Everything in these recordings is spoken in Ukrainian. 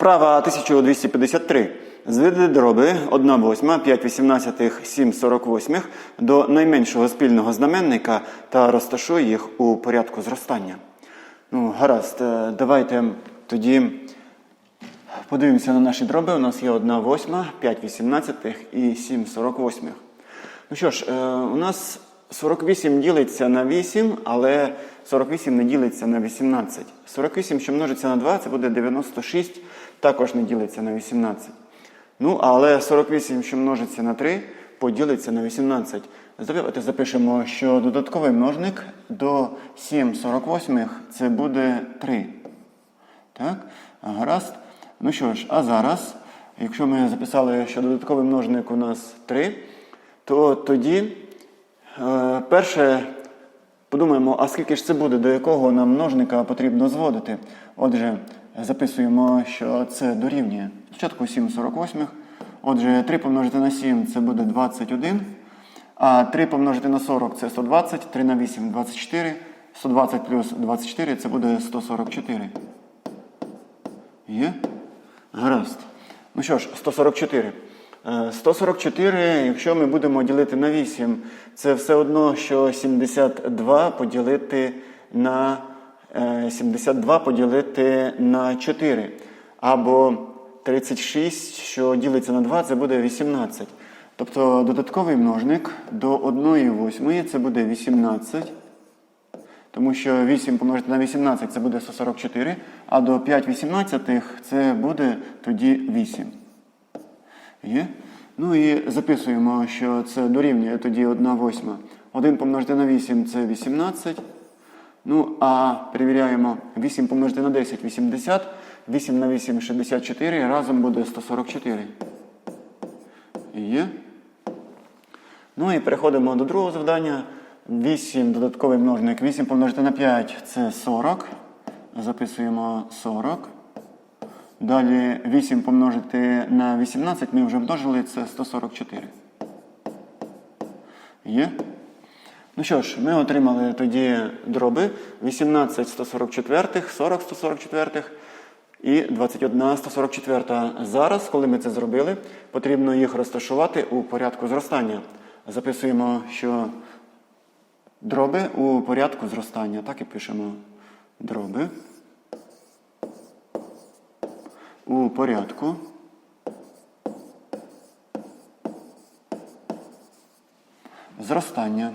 Вправа 1253. Зведи дроби 1 восьма, 5 вісімнадцятих, 7 48 до найменшого спільного знаменника та розташуй їх у порядку зростання. Ну, гаразд, е, давайте тоді подивимося на наші дроби. У нас є 1 восьма, 5 вісімнадцятих і 7 48. Ну що ж, е, у нас 48 ділиться на 8, але 48 не ділиться на 18. 48, що множиться на 2, це буде 96, також не ділиться на 18. Ну, але 48, що множиться на 3, поділиться на 18. Давайте запишемо, що додатковий множник до 7 48 це буде 3. Так? Гаразд. Ну що ж, а зараз, якщо ми записали, що додатковий множник у нас 3, то тоді е, перше подумаємо, а скільки ж це буде, до якого нам множника потрібно зводити. Отже, записуємо, що це дорівнює. Спочатку 7 48. Отже, 3 помножити на 7 це буде 21. А 3 помножити на 40 це 120, 3 на 8 24. 120 плюс 24 це буде 144. Є? Гаразд. Ну що ж, 144. Е, 144, якщо ми будемо ділити на 8, це все одно, що 72 поділити на е, 72 поділити на 4. Або 36, що ділиться на 2, це буде 18. Тобто додатковий множник до 1 восьмої це буде 18. Тому що 8 помножити на 18 це буде 144, а до 5 вісімнадцятих це буде тоді 8. Є? Ну і записуємо, що це дорівнює тоді 1 восьма. 1 помножити на 8 це 18. Ну, а перевіряємо 8 помножити на 10 80. 8 на 8 64. Разом буде 144. Є? Ну і переходимо до другого завдання. 8 додатковий множник. 8 помножити на 5 це 40. Записуємо 40. Далі 8 помножити на 18 ми вже множили, це 144. Є? Ну що ж, ми отримали тоді дроби 18 144, 40 144 і 21 144. Зараз, коли ми це зробили, потрібно їх розташувати у порядку зростання. Записуємо, що дроби у порядку зростання. Так і пишемо дроби. У порядку. Зростання.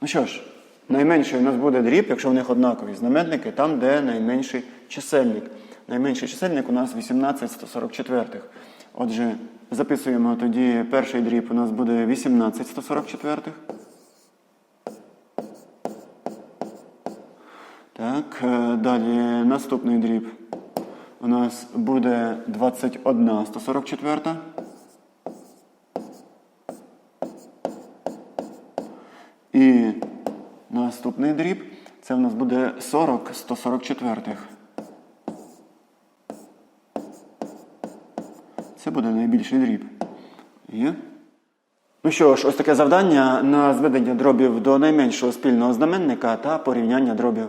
Ну що ж, найменший у нас буде дріб, якщо в них однакові знаменники, там, де найменший чисельник. Найменший чисельник у нас 18 144. Отже, записуємо тоді перший дріб у нас буде 18 144. Так, е, далі наступний дріб у нас буде 21 144. І наступний дріб це в нас буде 40 144. Це буде найбільший дріб. Є? Ну що ж, ось таке завдання на зведення дробів до найменшого спільного знаменника та порівняння дробів.